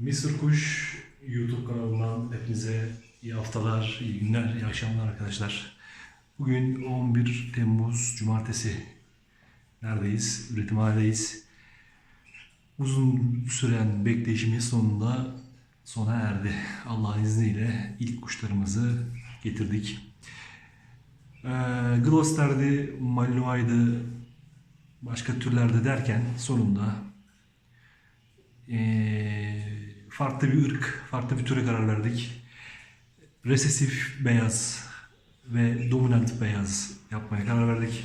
Mr. Kuş YouTube kanalından hepinize iyi haftalar, iyi günler, iyi akşamlar arkadaşlar. Bugün 11 Temmuz Cumartesi. Neredeyiz? Üretimhanedeyiz. Uzun süren bekleyişimiz sonunda sona erdi. Allah'ın izniyle ilk kuşlarımızı getirdik. Ee, Gloucester'di, Malinois'dı, başka türlerde derken sonunda ee, farklı bir ırk, farklı bir türe karar verdik. Resesif beyaz ve dominant beyaz yapmaya karar verdik.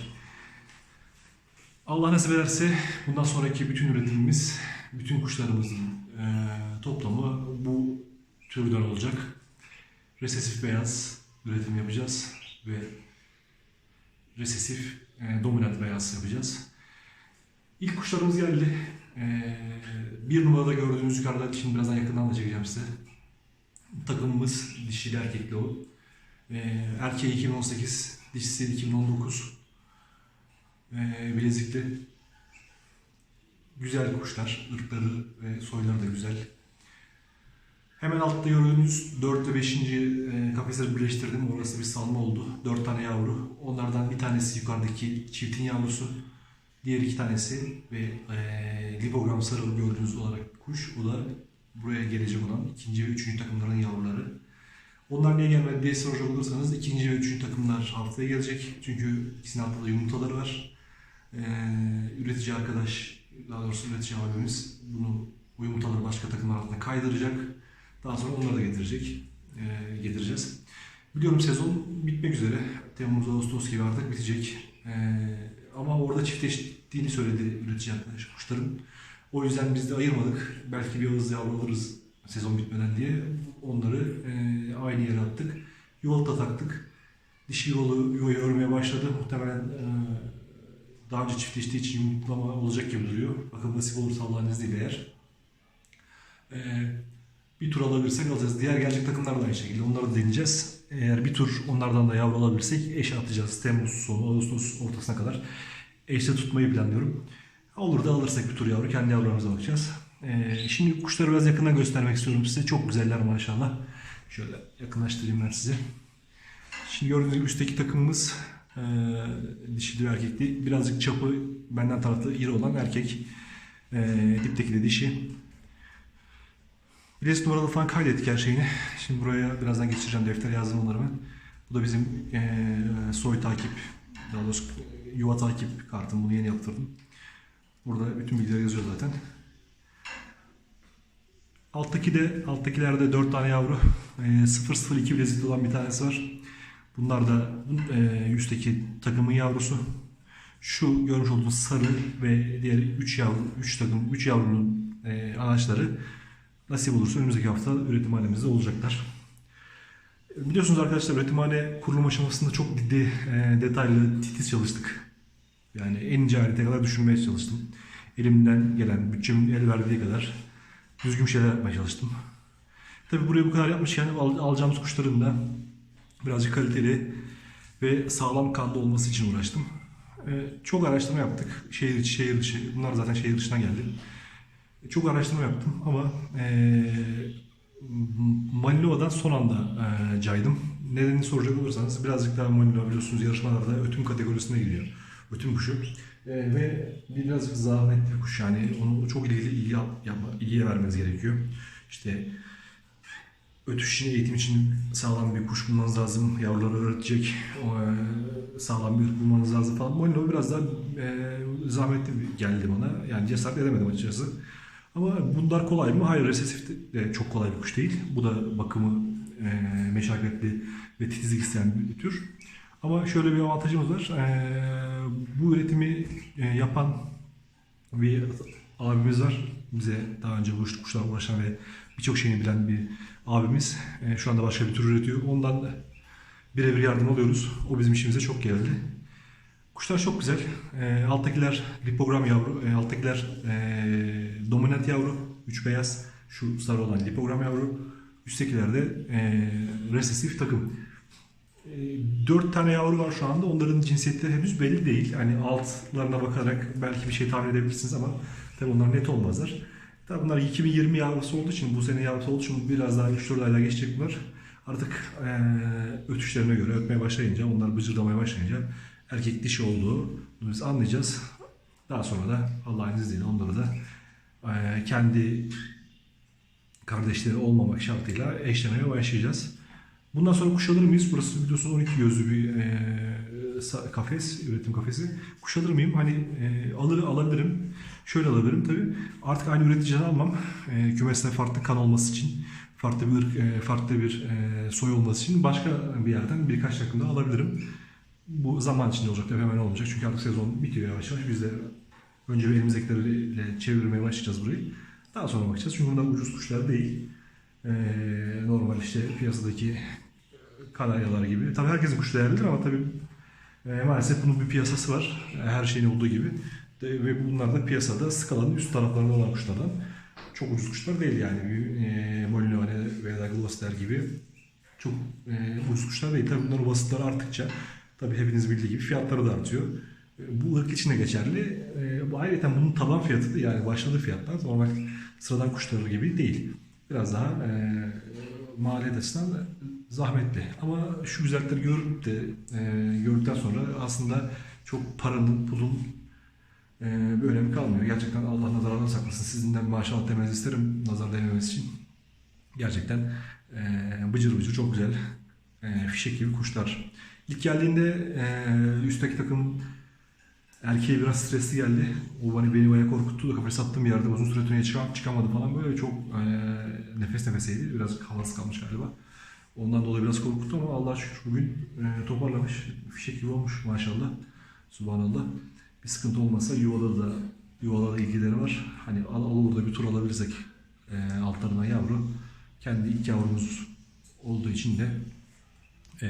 Allah nasip ederse bundan sonraki bütün üretimimiz, bütün kuşlarımızın e, toplamı bu türden olacak. Resesif beyaz üretim yapacağız ve resesif e, dominant beyaz yapacağız. İlk kuşlarımız geldi. Ee, bir numarada gördüğünüz yukarıda şimdi birazdan yakından da çekeceğim size. Takımımız dişili erkekli o. Ee, erkeği 2018, dişisi 2019. Ee, bilezikli. Güzel kuşlar. ırkları ve soyları da güzel. Hemen altta gördüğünüz 4 ve 5. e, kafesleri birleştirdim. Orası bir salma oldu. 4 tane yavru. Onlardan bir tanesi yukarıdaki çiftin yavrusu. Diğer iki tanesi ve e, lipogram sarılı gördüğünüz olarak kuş. O da buraya gelecek olan ikinci ve üçüncü takımların yavruları. Onlar niye gelmedi diye soracak olursanız ikinci ve üçüncü takımlar haftaya gelecek. Çünkü ikisinin altında yumurtaları var. E, üretici arkadaş, daha doğrusu üretici abimiz bunu bu yumurtaları başka takımlar altına kaydıracak. Daha sonra onları da getirecek. E, getireceğiz. Biliyorum sezon bitmek üzere. Temmuz, Ağustos gibi artık bitecek. E, ama orada çiftleştiğini söyledi üretici arkadaş kuşların. O yüzden biz de ayırmadık. Belki bir ağız yavru alırız sezon bitmeden diye. Onları e, aynı yere attık. Yuvalıta taktık. Dişi yolu yuvayı örmeye başladı. Muhtemelen e, daha önce çiftleştiği için yumurtlama olacak gibi duruyor. Bakın nasip olursa Allah'ın izniyle eğer. E, bir tur alabilirsek alacağız. Diğer gelecek takımlar da aynı şekilde. Onları da deneyeceğiz. Eğer bir tur onlardan da yavru alabilirsek eş atacağız. Temmuz sonu, Ağustos ortasına kadar eşte tutmayı planlıyorum. Olur da alırsak bir tur yavru kendi yavrularımıza bakacağız. Ee, şimdi kuşları biraz yakından göstermek istiyorum size. Çok güzeller maşallah. Şöyle yakınlaştırayım ben size. Şimdi gördüğünüz gibi üstteki takımımız e, dişili ve erkekli. Birazcık çapı benden tarafta iri olan erkek. E, dipteki de dişi. Bilezik numaralı falan kaydettik her şeyini. Şimdi buraya birazdan geçireceğim defter yazdım onları ben. Bu da bizim eee, soy takip, daha doğrusu yuva takip kartım. Bunu yeni yaptırdım. Burada bütün bilgiler yazıyor zaten. Alttaki de, alttakilerde 4 tane yavru. Eee 002 bilezikli olan bir tanesi var. Bunlar da eee üstteki takımın yavrusu. Şu görmüş olduğunuz sarı ve diğer 3 yavru, 3 takım, 3 yavrunun eee anaçları nasip olursa önümüzdeki hafta üretimhanemizde olacaklar. Biliyorsunuz arkadaşlar üretimhane kurulum aşamasında çok ciddi, e, detaylı, titiz çalıştık. Yani en ince ayrıntıya kadar düşünmeye çalıştım. Elimden gelen, bütçemin el verdiği kadar düzgün şeyler yapmaya çalıştım. Tabi buraya bu kadar yapmışken al- alacağımız kuşların da birazcık kaliteli ve sağlam kanlı olması için uğraştım. E, çok araştırma yaptık. Şehir içi, şehir dışı. Bunlar zaten şehir dışından geldi. Çok araştırma yaptım ama eee Manilova'dan son anda eee, caydım. Nedenini soracak olursanız birazcık daha Manilova biliyorsunuz yarışmalarda ötüm kategorisine giriyor. Ötüm kuşu. Eee, ve birazcık zahmetli bir kuş yani onu çok ilgili ilgi, yapma, ilgiye vermeniz gerekiyor. İşte ötüş için, eğitim için sağlam bir kuş bulmanız lazım. Yavruları öğretecek e, sağlam bir kuş bulmanız lazım falan. Molino biraz daha e, zahmetli geldi bana. Yani cesaret edemedim açıkçası. Ama bunlar kolay mı? Hayır, resesif de çok kolay bir kuş değil. Bu da bakımı e, meşakkatli ve titizlik isteyen bir tür. Ama şöyle bir avantajımız var. E, bu üretimi e, yapan bir abimiz var. Bize daha önce bu kuşlarla uğraşan ve birçok şeyini bilen bir abimiz. E, şu anda başka bir tür üretiyor. Ondan da birebir yardım alıyoruz. O bizim işimize çok geldi. Kuşlar çok güzel. E, alttakiler lipogram yavru, e, alttakiler e, dominant yavru, üç beyaz. Şu sarı olan lipogram yavru. Üsttekiler de e, resesif takım. E, Dört tane yavru var şu anda. Onların cinsiyetleri henüz belli değil. Hani altlarına bakarak belki bir şey tahmin edebilirsiniz ama tabii onlar net olmazlar. Tabii bunlar 2020 yavrusu olduğu için, bu sene yavrusu olduğu için biraz daha 3-4 ayla geçecek bunlar. Artık e, ötüşlerine göre ötmeye başlayınca, onlar bıcırdamaya başlayınca erkek dişi olduğu biz anlayacağız. Daha sonra da Allah'ın izniyle onları da e, kendi kardeşleri olmamak şartıyla eşlemeye başlayacağız. Bundan sonra kuş alır mıyız? Burası biliyorsun 12 gözlü bir e, kafes, üretim kafesi. Kuş alır mıyım? Hani e, alır alabilirim. Şöyle alabilirim tabii. Artık aynı üreticiden almam. E, kümeste farklı kan olması için, farklı bir e, farklı bir e, soy olması için başka bir yerden birkaç takımda alabilirim. Bu zaman içinde olacak tabii hemen olmayacak. Çünkü artık sezon bitiyor yavaş yavaş. Biz de önce bir elimizdekilerle çevirmeye başlayacağız burayı. Daha sonra bakacağız. Çünkü bunlar ucuz kuşlar değil. E, normal işte piyasadaki kanaryalar gibi. Tabii herkesin kuşu değerlidir ama tabii e, maalesef bunun bir piyasası var. E, Her şeyin olduğu gibi. De- ve bunlar da piyasada skalanın üst taraflarında olan kuşlardan. Çok ucuz kuşlar değil yani. E, Molinone veya da Gloucester gibi çok e, ucuz kuşlar değil. Tabii bunların vasıfları arttıkça tabii hepiniz bildiği gibi fiyatları da artıyor. E, Bu ırk için de geçerli. E, ayrıca bunun taban fiyatı da yani başladığı fiyatlar normal sıradan kuşları gibi değil. Biraz daha e, maliyet açısından zahmetli. Ama şu güzellikleri görüp de e, gördükten sonra aslında çok paranın, pulun e, bir önemi kalmıyor. Gerçekten Allah nazardan saklasın. Sizinden maşallah demenizi isterim nazar değmemesi için. Gerçekten e, bıcır bıcır çok güzel e, fişek gibi kuşlar. İlk geldiğinde e, üstteki takım erkeğe biraz stresli geldi. O beni, beni bayağı korkuttu da kafes attığım bir yerde uzun süre tüneye çıkam, çıkamadı falan böyle çok e, nefes nefeseydi. Biraz havası kalmış galiba. Ondan dolayı biraz korkuttu ama Allah'a şükür bugün e, toparlamış. Fişek gibi olmuş maşallah. Subhanallah. Bir sıkıntı olmasa yuvada da yuvada da ilgileri var. Hani al, al orada bir tur alabilirsek e, altlarına yavru. Kendi ilk yavrumuz olduğu için de e,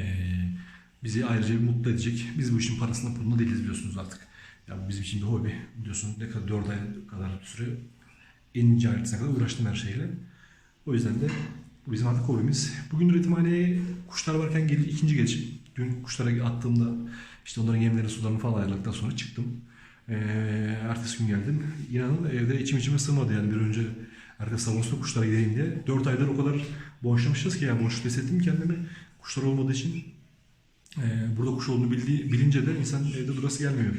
bizi ayrıca bir mutlu edecek. Biz bu işin parasını pulunu değiliz biliyorsunuz artık. Ya bu bizim için bir hobi. Biliyorsun ne kadar 4 ay kadar süre en ince kadar uğraştım her şeyle. O yüzden de bu bizim artık hobimiz. Bugün üretimhaneye kuşlar varken gel ikinci gelişim. Dün kuşlara attığımda işte onların yemlerini sularını falan ayarladıktan sonra çıktım. Ee, ertesi gün geldim. İnanın evde içim içime sığmadı yani bir önce ertesi sabahında kuşlara gideyim diye. 4 aydır o kadar boşlamışız ki yani boşluk hissettim kendimi. Kuşlar olmadığı için ee, burada kuş olduğunu bildiği, bilince de insan evde durası gelmiyor.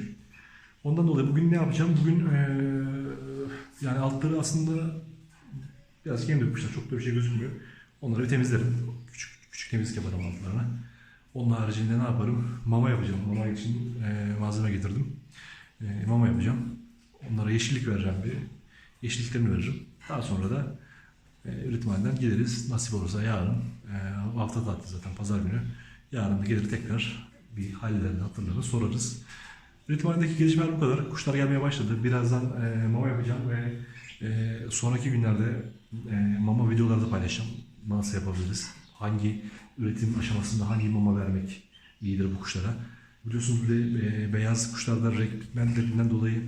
Ondan dolayı bugün ne yapacağım? Bugün ee, yani altları aslında biraz yem dökmüşler. Çok da bir şey gözükmüyor. Onları bir temizlerim. Küçük, küçük temizlik yaparım altlarına. Onun haricinde ne yaparım? Mama yapacağım. Mama için ee, malzeme getirdim. Ee, mama yapacağım. Onlara yeşillik vereceğim bir. Yeşilliklerini veririm. Daha sonra da e, üretimhaneden geliriz. Nasip olursa yarın e, hafta tatlı zaten pazar günü. Yarın da gelir tekrar bir hallerini hatırlarını sorarız. Üretimhanedeki gelişmeler bu kadar. Kuşlar gelmeye başladı. Birazdan e, mama yapacağım ve e, sonraki günlerde e, mama videoları da paylaşacağım. Nasıl yapabiliriz? Hangi üretim aşamasında hangi mama vermek iyidir bu kuşlara? Biliyorsunuz bir de e, beyaz kuşlarda renk pigmentlerinden dolayı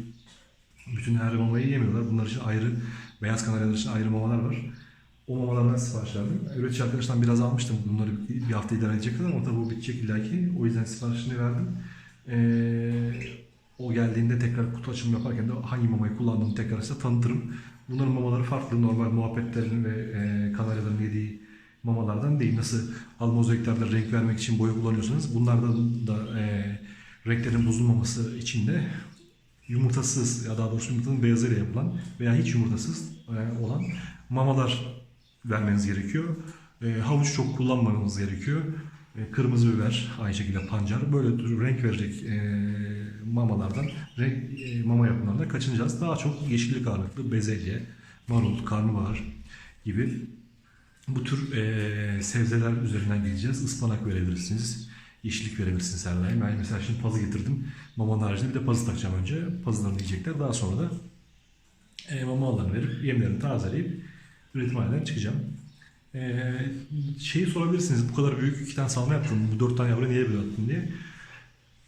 bütün her mamayı yemiyorlar. Bunlar için ayrı, beyaz kanaryalar için ayrı mamalar var. O mamalardan sipariş verdim. Üretici arkadaştan biraz almıştım. Bunları bir hafta idare edecek kadar ama tabii bu bitecek illaki. O yüzden siparişini verdim. Ee, o geldiğinde tekrar kutu açılımı yaparken de hangi mamayı kullandığımı tekrar size tanıtırım. Bunların mamaları farklı. Normal muhabbetlerin ve e, kanaryaların yediği mamalardan değil. Nasıl almozoiklerde renk vermek için boya kullanıyorsanız bunlardan da e, renklerin bozulmaması için de yumurtasız ya daha doğrusu yumurtanın beyazıyla yapılan veya hiç yumurtasız e, olan mamalar vermeniz gerekiyor. E, havuç çok kullanmamamız gerekiyor. E, kırmızı biber, aynı şekilde pancar. Böyle tür renk verecek e, mamalardan, renk, e, mama yapımlarından kaçınacağız. Daha çok yeşillik ağırlıklı bezelye, marul, karnabahar gibi bu tür e, sebzeler üzerinden gideceğiz. Ispanak verebilirsiniz. Yeşillik verebilirsiniz her daim. Mesela şimdi pazı getirdim. Mamanın haricinde bir de pazı takacağım önce. Pazılarını yiyecekler. Daha sonra da mama alanı verip yemlerini tazeleyip üretim halinden çıkacağım. E, şeyi sorabilirsiniz. Bu kadar büyük iki tane salma yaptım. Bu dört tane yavru niye böyle attın diye.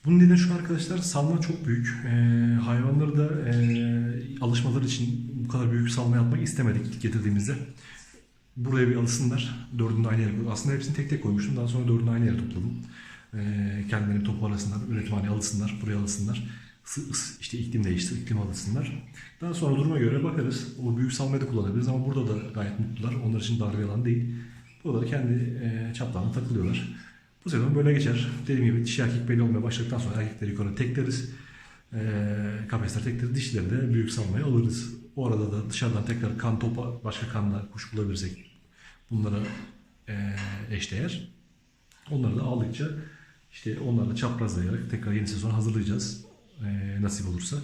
Bunun nedeni şu arkadaşlar. Salma çok büyük. E, hayvanları da e, alışmaları için bu kadar büyük salma yapmak istemedik getirdiğimizde. Buraya bir alışsınlar. Dördünü aynı yere koydum. Aslında hepsini tek tek koymuştum. Daha sonra dördünü aynı yere topladım. Ee, kendilerini toparlasınlar, üretimhaneye alışsınlar, buraya alışsınlar. İşte iklim değişti, iklim alışsınlar. Daha sonra duruma göre bakarız. O büyük salmayı da kullanabiliriz ama burada da gayet mutlular. Onlar için dar bir değil. Burada da kendi e, çaplarına takılıyorlar. Bu sezon böyle geçer. Dediğim gibi dişi erkek belli olmaya başladıktan sonra erkekleri yukarı tekleriz. E, kafesler tekleriz. Dişileri de büyük salmayı alırız. O arada da dışarıdan tekrar kan topa, başka kanla kuş bulabilirsek bunlara e, eşdeğer. Onları da aldıkça işte onlarla çaprazlayarak tekrar yeni sezon hazırlayacağız. E, nasip olursa.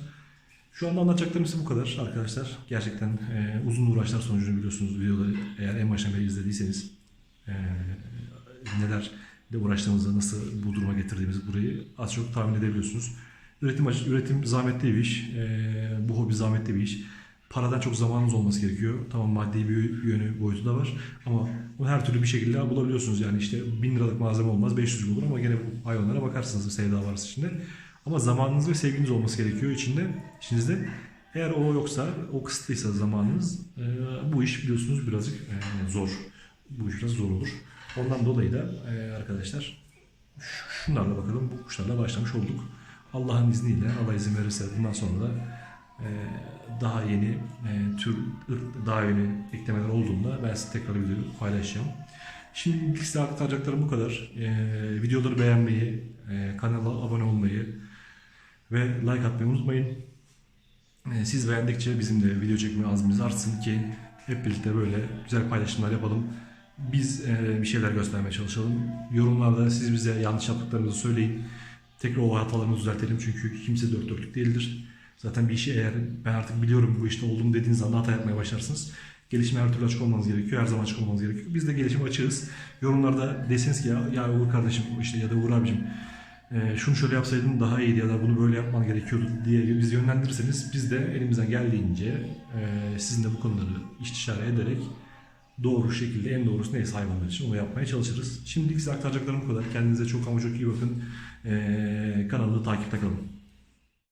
Şu anda anlatacaklarımız bu kadar arkadaşlar. Gerçekten e, uzun uğraşlar sonucunu biliyorsunuz videoları eğer en baştan beri izlediyseniz e, neler de uğraştığımızda nasıl bu duruma getirdiğimizi burayı az çok tahmin edebiliyorsunuz. Üretim, üretim zahmetli bir iş. E, bu hobi zahmetli bir iş. Paradan çok zamanınız olması gerekiyor. Tamam maddi bir yönü boyutu da var. Ama bunu her türlü bir şekilde bulabiliyorsunuz. Yani işte 1000 liralık malzeme olmaz 500 olur ama gene bu hayvanlara bakarsınız sevda varsa içinde. Ama zamanınız ve sevginiz olması gerekiyor içinde, içinizde. Eğer o yoksa, o kısıtlıysa zamanınız, e, bu iş biliyorsunuz birazcık e, zor. Bu iş biraz zor olur. Ondan dolayı da e, arkadaşlar şunlarla bakalım, bu kuşlarla başlamış olduk. Allah'ın izniyle, Allah izin verirse bundan sonra da daha yeni tür, ırk, daha yeni eklemeler olduğunda ben size tekrar video paylaşacağım. Şimdilik size aktaracaklarım bu kadar. Videoları beğenmeyi, kanala abone olmayı ve like atmayı unutmayın. E, siz beğendikçe bizim de video çekme azmimiz artsın ki hep birlikte böyle güzel paylaşımlar yapalım. Biz e, bir şeyler göstermeye çalışalım. Yorumlarda siz bize yanlış yaptıklarınızı söyleyin. Tekrar o hatalarımızı düzeltelim çünkü kimse dört dörtlük değildir. Zaten bir işi eğer ben artık biliyorum bu işte oldum dediğiniz anda hata yapmaya başlarsınız. Gelişime her türlü açık olmanız gerekiyor. Her zaman açık olmanız gerekiyor. Biz de gelişime açığız. Yorumlarda deseniz ki ya, ya Uğur kardeşim işte ya da Uğur abicim e, şunu şöyle yapsaydın daha iyiydi ya da bunu böyle yapman gerekiyordu diye bizi yönlendirirseniz biz de elimizden geldiğince e, sizinle bu konuları istişare ederek doğru şekilde en doğrusu neyse hayvanlar için onu yapmaya çalışırız. Şimdilik size aktaracaklarım bu kadar. Kendinize çok ama çok iyi bakın. E, kanalı takipte kalın.